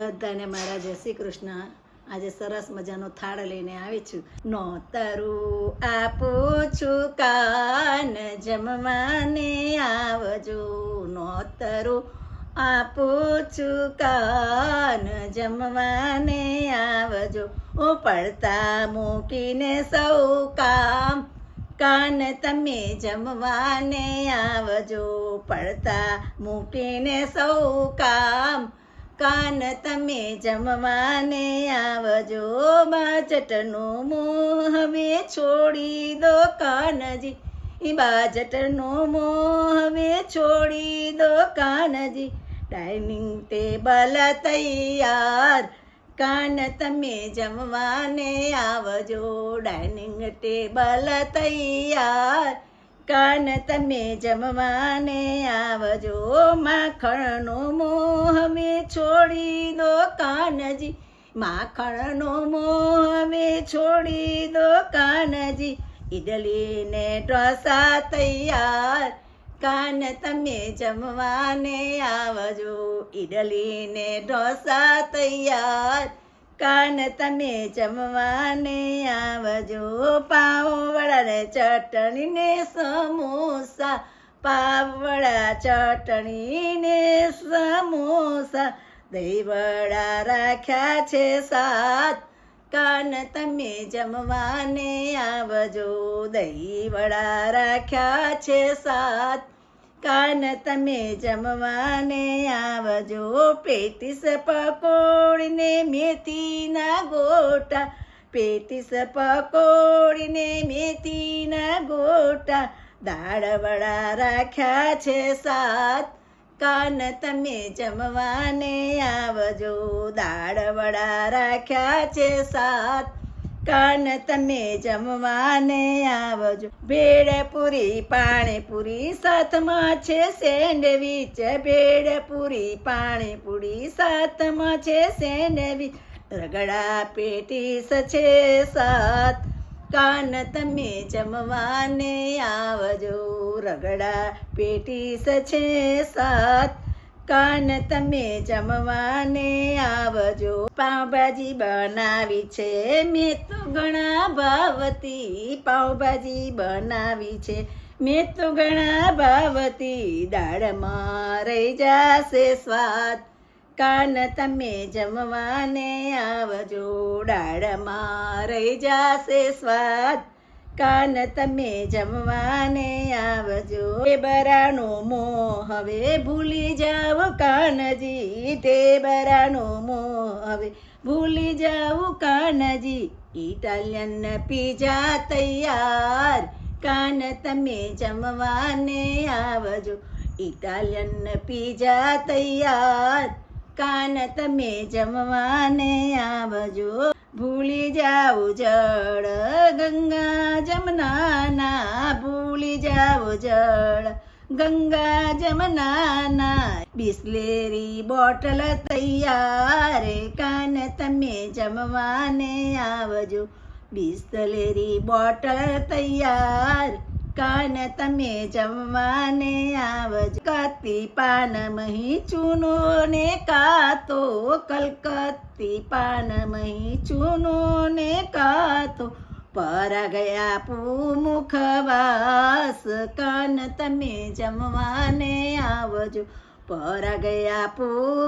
બધાને મારા જય શ્રી કૃષ્ણ. આજે સરસ મજાનો થાળ લઈને આવી છું. નોતરું આપું છું કાન જમવાને આવજો. નોતરું આપું છું કાન જમવાને આવજો. ઓ પડતા મૂકીને સૌ કામ, કાન તમે જમવાને આવજો. પડતા મૂકીને સૌ કામ કાન તમે જમવાને આવજો, બાજટનું મોં હવે છોડી દો કાનજી. ઈ બાજટનું મોં હવે છોડી દો કાનજી. ડાઇનિંગ ટેબલ તૈયાર, કાન તમે જમવાને આવજો. ડાઇનિંગ ટેબલ તૈયાર, કાન તમે જમવાને આવજો. માખણનો હવે છોડી દો કાનજી, માખણનો મોહ હવે છોડી દો કાનજી. ઈડલી ને ઢોસા તૈયાર, કાન તમે જમવાને આવજો. ઈડલી ને ઢોસા તૈયાર, કાન તમે જમવાને આવજો. ને ચટણી ને સમોસા પાવડા ચટણી ને સમોસા દહીવડા રાખ્યા છે સાત. કાન તમે જમવાને આવજો દહીવડા રાખ્યા છે સાત. કાન તમે જમવાને આવજો, પેટીસ પકોડીને મેથીના ગોટા. પેટીસ પકોડીને મેથીના ગોટા. દાળ વડા રાખ્યા છે સાત. કાન તમે જમવાને આવજો. દાડવડા રાખ્યા છે સાત. કાન તમે જમવાને આવજો. ભેળ પૂરી પાણીપુરી સાથમાં છે સેન્ડવીચ. ભેળ પૂરી પાણીપુરી સાથમાં છે સેન્ડવીચ. રગડા પેટીસ છે સાત. કાન તમે જમવાને આવજો. રગડા પેટીસ છે સાત. કાન તમે જમવાને આવજો. પાઉભાજી બનાવી છે. મેં તો ઘણા ભાવતી પાઉભાજી બનાવી છે. મેં તો ઘણા ભાવતી દાળમાં રહી જશે સ્વાદ. કાન તમે જમવાને આવજો દાળમાં રહી જાશે સ્વાદ. કાન તમે જમવાને આવજો એ બરાનો મો હવે ભૂલી જાવ કાનજી, તે બરાનો મો હવે ભૂલી જાવ કાનજી. ઇટાલિયન પીઝા તૈયાર કાન તમે જમવાને આવજો. ઇટાલિયન પીઝા તૈયાર કાન તમે જમવાને આવજો. ભૂલી જાવ જળ, ગંગા જમનાના. ભૂલી જાવ જળ, ગંગા જમનાના. બિસ્લેરી બોટલ તૈયાર કાન તમે જમવાને આવજો. બિસ્લેરી બોટલ તૈયાર. કાન તમે જમવાને આવજ કતી પાન મહી ચૂનો ને કાતો, કલકત્તી પાન મહી ચૂનો ને કાતો. પર ગયા મુખવાસ કાન તમે જમવાને આવજો. પર ગયા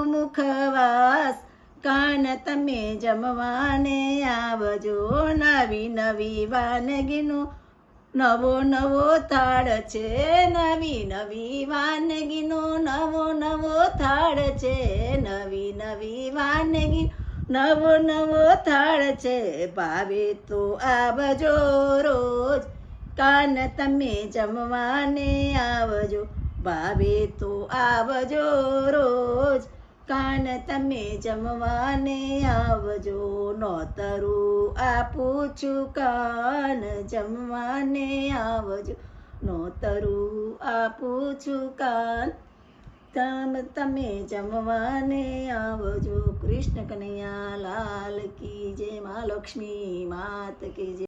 મુખવાસ કાન તમે જમવાને આવજો. નવી નવી વાનગીનું નવો નવો થાળ છે, નવી નવી વાનગીનો નવો નવો થાળ છે, નવી નવી વાનગી, નવો નવો થાળ છે. ભાવે તો આવજો રોજ, કાન તમે જમવાને આવજો. ભાવે તો આવજો રોજ કાન તમે જમવાને આવજો નોતરું આપું છું કાન જમવાને આવજો નોતરું આપું છું કાન તમ તમે જમવાને આવજો કૃષ્ણ કનૈયા લાલ કી જય મા લક્ષ્મી માત કી જય